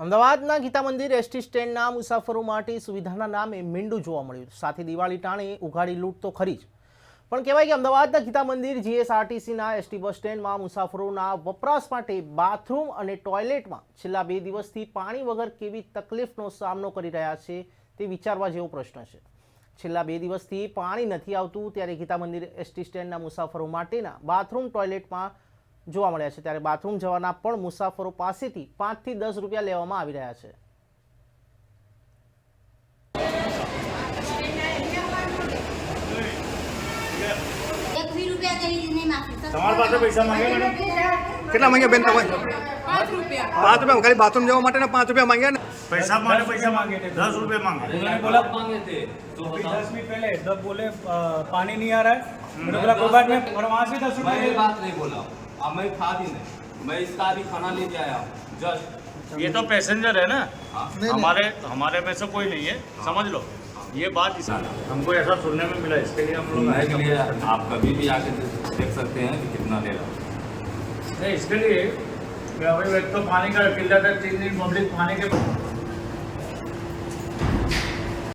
અમદાવાદના ગીતા મંદિર એસટી સ્ટેન્ડના મુસાફરો માટે સુવિધાના નામે મીંડું જોવા મળ્યું. સાથે દિવાળી ટાણે ઉઘાડી લૂંટ તો ખરી જ. પણ કહેવાય કે અમદાવાદના ગીતા મંદિર જીએસઆરટીસીના એસટી બસ સ્ટેન્ડમાં મુસાફરોના વપરાશ માટે બાથરૂમ અને ટોયલેટમાં છેલ્લા બે દિવસથી પાણી વગર કેવી તકલીફનો સામનો કરી રહ્યા છે તે વિચારવા જેવો પ્રશ્ન છે. છેલ્લા બે દિવસથી પાણી નથી આવતું ત્યારે ગીતા મંદિર એસટી સ્ટેન્ડના મુસાફરો માટેના બાથરૂમ, ટોયલેટમાં જોવા મળ્યા છે ત્યારે બાથરૂમ જવાના પણ મુસાફરો પાસેથી પાંચથી દસ રૂપિયા લેવામાં આવી રહ્યા છે એક વી રૂપિયા જેવી નહીં માગતી તમારા પાસે પૈસા માંગે મેડમ કેટલા માંગ્યા બેન તમે પાંચ રૂપિયા પાંચ રૂપિયા ખાલી બાથરૂમ જવા માટે પાંચ રૂપિયા માંગ્યા ને पैसा मांगे पैसा मांगे थे दस रुपए मांगे उन्होंने बोला मांगे थे तो अभी बताओ दस मिनट पहले जब बोले अ, पानी नहीं आ रहा है मैंने बोला कोई बात नहीं और वहाँ से दस मैं ये रुपये बात नहीं बोला अब मैं खा भी नहीं। मैं इसका अभी खाना लेके आया हूँ। जस्ट ये तो पैसेंजर है ना? हाँ। हमारे हमारे में से कोई नहीं है। समझ लो। ये बात इस हमको ऐसा सुनने में मिला इसके लिए हम लोग आए इसके लिए आप कभी भी आके देख सकते हैं कि कितना ले रहा हूँ। नहीं इसके लिए कि तो पानी का किल्लत है तीन दिन पब्लिक पानी के